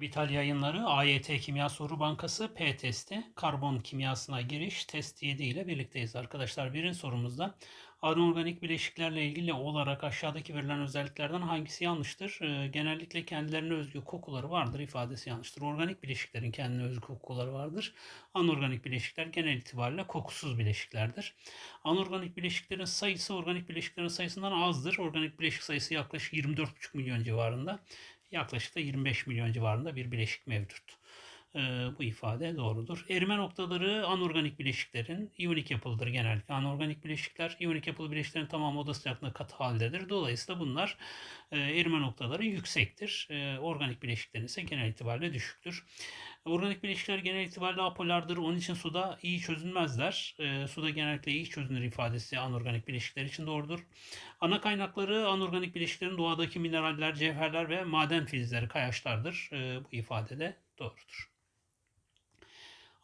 Vital Yayınları AYT Kimya Soru Bankası P testi karbon kimyasına giriş test 7 ile birlikteyiz arkadaşlar. Birinci sorumuzda anorganik bileşiklerle ilgili olarak aşağıdaki verilen özelliklerden hangisi yanlıştır? Ee, genellikle kendilerine özgü kokuları vardır ifadesi yanlıştır. Organik bileşiklerin kendine özgü kokuları vardır. Anorganik bileşikler genel itibariyle kokusuz bileşiklerdir. Anorganik bileşiklerin sayısı organik bileşiklerin sayısından azdır. Organik bileşik sayısı yaklaşık 24,5 milyon civarında yaklaşık da 25 milyon civarında bir bileşik mevcut. Ee, bu ifade doğrudur. Erime noktaları anorganik bileşiklerin iyonik yapılıdır genellikle. Anorganik bileşikler iyonik yapılı bileşiklerin tamamı oda sıcaklığında katı haldedir. Dolayısıyla bunlar e, erime noktaları yüksektir. E, organik bileşiklerin ise genel itibariyle düşüktür. Organik bileşikler genel itibariyle apolardır. Onun için suda iyi çözünmezler. E, suda genellikle iyi çözünür ifadesi anorganik bileşikler için doğrudur. Ana kaynakları anorganik bileşiklerin doğadaki mineraller, cevherler ve maden filizleri, kayaçlardır. E, bu ifade de doğrudur.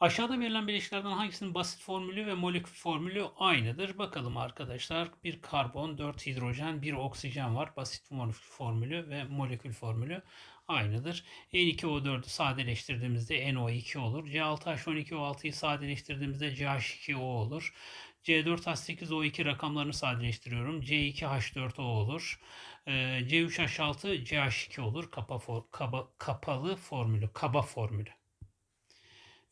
Aşağıda verilen bileşiklerden hangisinin basit formülü ve molekül formülü aynıdır? Bakalım arkadaşlar. Bir karbon, 4 hidrojen, bir oksijen var. Basit formülü ve molekül formülü aynıdır. N2O4'ü sadeleştirdiğimizde NO2 olur. C6H12O6'yı sadeleştirdiğimizde CH2O olur. C4H8O2 rakamlarını sadeleştiriyorum. C2H4O olur. C3H6 CH2 olur. Kapa for, kaba, kapalı formülü, kaba formülü.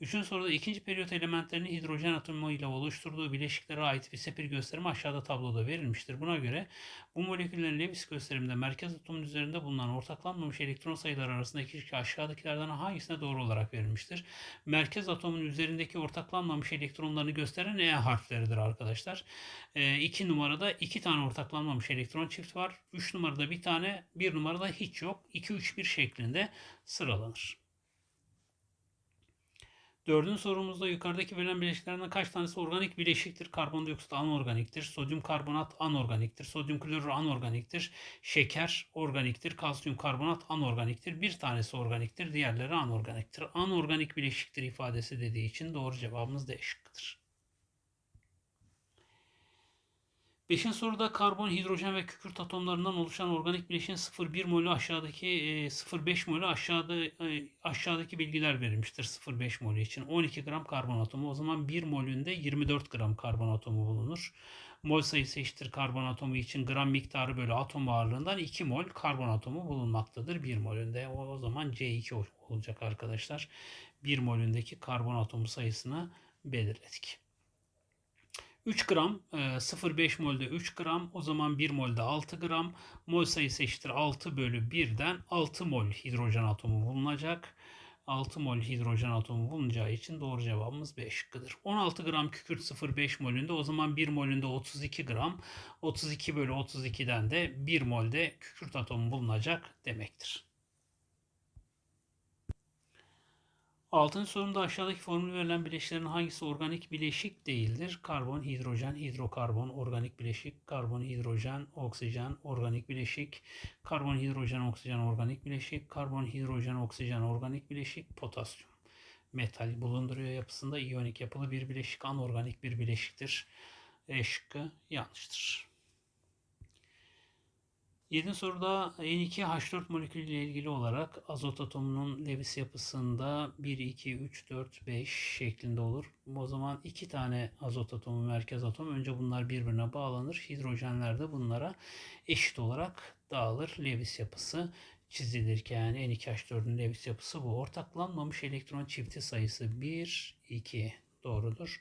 Üçüncü soruda ikinci periyot elementlerinin hidrojen atomu ile oluşturduğu bileşiklere ait bir sepir gösterimi aşağıda tabloda verilmiştir. Buna göre bu moleküllerin Lewis gösteriminde merkez atomun üzerinde bulunan ortaklanmamış elektron sayıları arasındaki ilişki aşağıdakilerden hangisine doğru olarak verilmiştir? Merkez atomun üzerindeki ortaklanmamış elektronlarını gösteren E harfleridir arkadaşlar. 2 e, numarada 2 tane ortaklanmamış elektron çift var. 3 numarada bir tane, 1 numarada hiç yok. 2-3-1 şeklinde sıralanır. Dördüncü sorumuzda yukarıdaki verilen bileşiklerden kaç tanesi organik bileşiktir? Karbondioksit anorganiktir. Sodyum karbonat anorganiktir. Sodyum klorür anorganiktir. Şeker organiktir. Kalsiyum karbonat anorganiktir. Bir tanesi organiktir. Diğerleri anorganiktir. Anorganik bileşiktir ifadesi dediği için doğru cevabımız D şıkkıdır. Beşinci soruda karbon, hidrojen ve kükürt atomlarından oluşan organik bileşiğin 0,1 molü aşağıdaki 0,5 molü aşağıda e, aşağıdaki bilgiler verilmiştir 0,5 molü için. 12 gram karbon atomu. O zaman 1 molünde 24 gram karbon atomu bulunur. Mol sayısı eşittir karbon atomu için gram miktarı bölü atom ağırlığından 2 mol karbon atomu bulunmaktadır 1 molünde. O, o zaman C2 olacak arkadaşlar. 1 molündeki karbon atomu sayısını belirledik. 3 gram 0,5 e, molde 3 gram o zaman 1 molde 6 gram mol sayısı eşittir 6 bölü 1'den 6 mol hidrojen atomu bulunacak. 6 mol hidrojen atomu bulunacağı için doğru cevabımız B şıkkıdır. 16 gram kükürt 0,5 molünde o zaman 1 molünde 32 gram 32 bölü 32'den de 1 molde kükürt atomu bulunacak demektir. Altıncı sorumda aşağıdaki formül verilen bileşiklerin hangisi organik bileşik değildir? Karbon, hidrojen, hidrokarbon, organik bileşik, karbon, hidrojen, oksijen, organik bileşik, karbon, hidrojen, oksijen, organik bileşik, karbon, hidrojen, oksijen, organik bileşik, potasyum. Metal bulunduruyor yapısında iyonik yapılı bir bileşik, anorganik bir bileşiktir. E şıkkı yanlıştır. 7. soruda N2H4 molekülü ile ilgili olarak azot atomunun Lewis yapısında 1, 2, 3, 4, 5 şeklinde olur. O zaman iki tane azot atomu merkez atom. Önce bunlar birbirine bağlanır. Hidrojenler de bunlara eşit olarak dağılır. Lewis yapısı çizilirken N2H4'ün Lewis yapısı bu. Ortaklanmamış elektron çifti sayısı 1, 2 doğrudur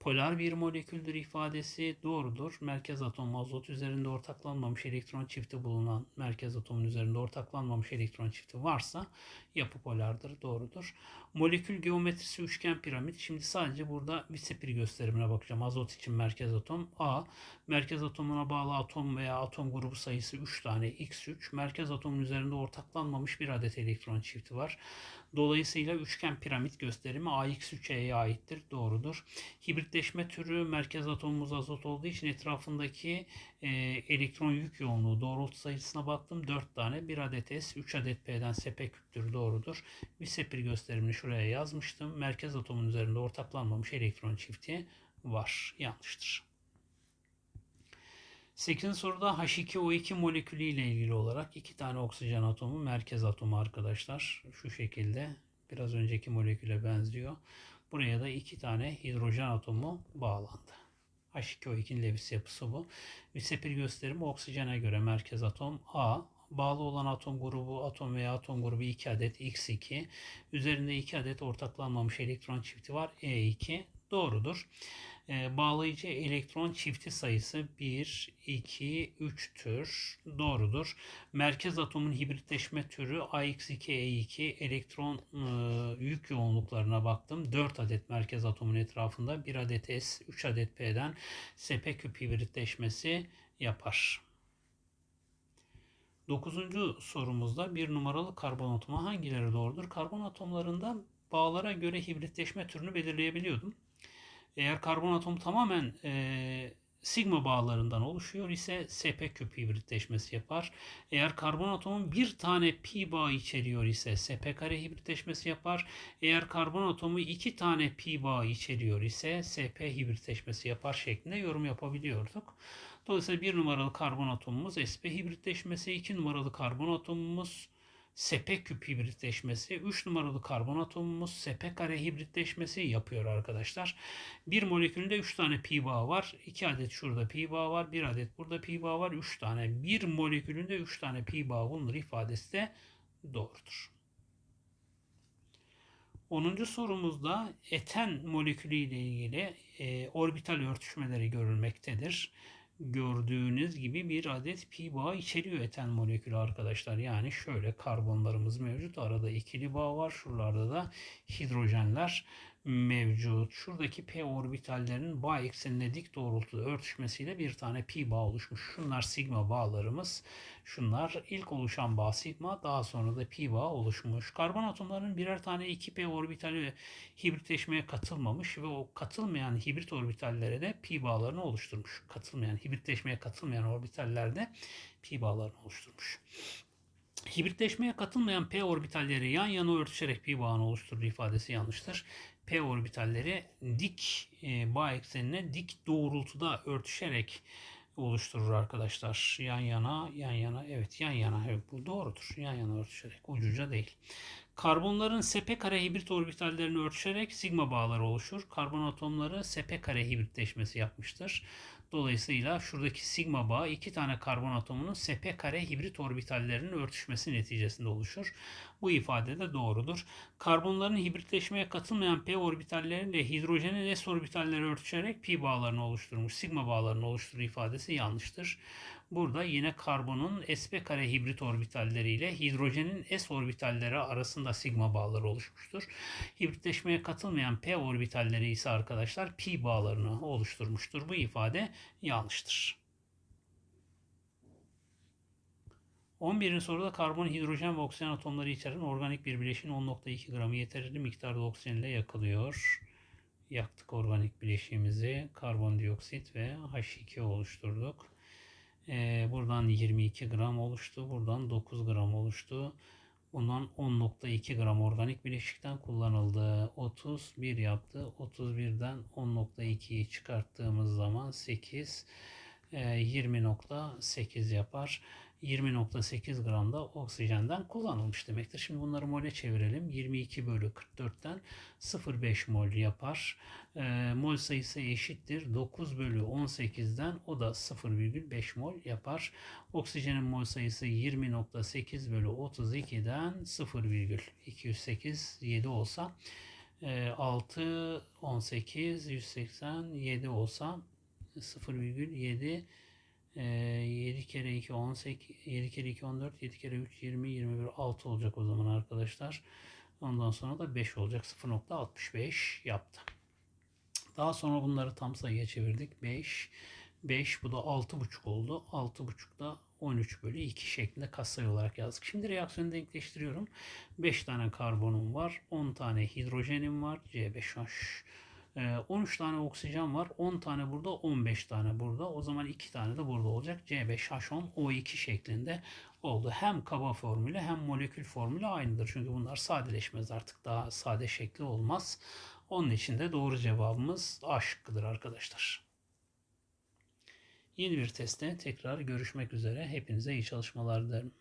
polar bir moleküldür ifadesi doğrudur. Merkez atom azot üzerinde ortaklanmamış elektron çifti bulunan merkez atomun üzerinde ortaklanmamış elektron çifti varsa yapı polardır doğrudur. Molekül geometrisi üçgen piramit. Şimdi sadece burada bir sepir gösterimine bakacağım. Azot için merkez atom A. Merkez atomuna bağlı atom veya atom grubu sayısı 3 tane X3. Merkez atomun üzerinde ortaklanmamış bir adet elektron çifti var. Dolayısıyla üçgen piramit gösterimi AX3E'ye aittir. Doğrudur. Hibritleşme türü merkez atomumuz azot olduğu için etrafındaki e, elektron yük yoğunluğu doğrultu sayısına baktım. 4 tane. 1 adet S, 3 adet P'den SP küptür. Doğrudur. Bir sepir gösterimini şuraya yazmıştım. Merkez atomun üzerinde ortaklanmamış elektron çifti var. Yanlıştır. 8. soruda H2O2 molekülü ile ilgili olarak iki tane oksijen atomu merkez atomu arkadaşlar. Şu şekilde biraz önceki moleküle benziyor. Buraya da iki tane hidrojen atomu bağlandı. H2O2'nin Lewis yapısı bu. Visepil gösterimi oksijene göre merkez atom A. Bağlı olan atom grubu atom veya atom grubu 2 adet X2. Üzerinde 2 adet ortaklanmamış elektron çifti var E2. Doğrudur. Ee, bağlayıcı elektron çifti sayısı 1, 2, 3'tür. Doğrudur. Merkez atomun hibritleşme türü AX2E2 elektron e, yük yoğunluklarına baktım. 4 adet merkez atomun etrafında 1 adet S, 3 adet P'den SP hibritleşmesi yapar. Dokuzuncu sorumuzda bir numaralı karbon atomu hangileri doğrudur? Karbon atomlarında bağlara göre hibritleşme türünü belirleyebiliyordum. Eğer karbon atom tamamen e, sigma bağlarından oluşuyor ise sp küp hibritleşmesi yapar. Eğer karbon atomun bir tane pi bağ içeriyor ise sp kare hibritleşmesi yapar. Eğer karbon atomu iki tane pi bağ içeriyor ise sp hibritleşmesi yapar şeklinde yorum yapabiliyorduk. Dolayısıyla bir numaralı karbon atomumuz sp hibritleşmesi, iki numaralı karbon atomumuz sepe küp hibritleşmesi, 3 numaralı karbon atomumuz sepe kare hibritleşmesi yapıyor arkadaşlar. Bir molekülünde 3 tane pi bağı var. 2 adet şurada pi bağı var. 1 adet burada pi bağı var. 3 tane. Bir molekülünde 3 tane pi bağı bulunur ifadesi de doğrudur. 10. sorumuzda eten molekülü ile ilgili e, orbital örtüşmeleri görülmektedir gördüğünüz gibi bir adet pi bağı içeriyor eten molekülü arkadaşlar. Yani şöyle karbonlarımız mevcut. Arada ikili bağ var. Şuralarda da hidrojenler mevcut. Şuradaki p orbitallerinin bağ eksenine dik doğrultuda örtüşmesiyle bir tane pi bağ oluşmuş. Şunlar sigma bağlarımız. Şunlar ilk oluşan bağ sigma, daha sonra da pi bağ oluşmuş. Karbon atomlarının birer tane 2p orbitali hibritleşmeye katılmamış ve o katılmayan hibrit orbitallere de pi bağlarını oluşturmuş. Katılmayan, hibritleşmeye katılmayan orbitallerde pi bağlarını oluşturmuş. Hibritleşmeye katılmayan p orbitalleri yan yana örtüşerek pi bağını oluşturur ifadesi yanlıştır p orbitalleri dik e, bağ eksenine dik doğrultuda örtüşerek oluşturur arkadaşlar. Yan yana, yan yana, evet yan yana. Evet, bu doğrudur. Yan yana örtüşerek, ucuca değil. Karbonların sepe kare hibrit orbitallerini örtüşerek sigma bağları oluşur. Karbon atomları sepe kare hibritleşmesi yapmıştır. Dolayısıyla şuradaki sigma bağı iki tane karbon atomunun sp kare hibrit orbitallerinin örtüşmesi neticesinde oluşur. Bu ifade de doğrudur. Karbonların hibritleşmeye katılmayan p orbitalleriyle hidrojenin s orbitalleri örtüşerek pi bağlarını oluşturmuş, sigma bağlarını oluşturur ifadesi yanlıştır. Burada yine karbonun sp kare hibrit orbitalleri ile hidrojenin s orbitalleri arasında sigma bağları oluşmuştur. Hibritleşmeye katılmayan p orbitalleri ise arkadaşlar pi bağlarını oluşturmuştur. Bu ifade yanlıştır. 11. soruda karbon, hidrojen ve oksijen atomları içeren organik bir bileşin 10.2 gramı yeterli miktarda oksijen ile yakılıyor. Yaktık organik bileşiğimizi. Karbondioksit ve H2 oluşturduk. Ee, buradan 22 gram oluştu. Buradan 9 gram oluştu. Bundan 10.2 gram organik bileşikten kullanıldı. 31 yaptı. 31'den 10.2'yi çıkarttığımız zaman 8 20.8 e, yapar. 20.8 gram da oksijenden kullanılmış demektir. Şimdi bunları mole çevirelim. 22 bölü 44'ten 0,5 mol yapar. E, mol sayısı eşittir. 9 bölü 18'den o da 0,5 mol yapar. Oksijenin mol sayısı 20.8 bölü 32'den 0,208 7 olsa 6, 18, 187 olsa 0,7 7 kere 2 18 7 kere 2 14 7 kere 3 20 21 6 olacak o zaman arkadaşlar. Ondan sonra da 5 olacak. 0.65 yaptı. Daha sonra bunları tam sayıya çevirdik. 5 5 bu da 6.5 oldu. 6.5 da 13 bölü 2 şeklinde katsayı olarak yazdık. Şimdi reaksiyonu denkleştiriyorum. 5 tane karbonum var. 10 tane hidrojenim var. C5H 13 ee, tane oksijen var. 10 tane burada, 15 tane burada. O zaman 2 tane de burada olacak. C5H10O2 şeklinde oldu. Hem kaba formülü hem molekül formülü aynıdır. Çünkü bunlar sadeleşmez artık. Daha sade şekli olmaz. Onun için de doğru cevabımız A şıkkıdır arkadaşlar. Yeni bir testte tekrar görüşmek üzere. Hepinize iyi çalışmalar dilerim.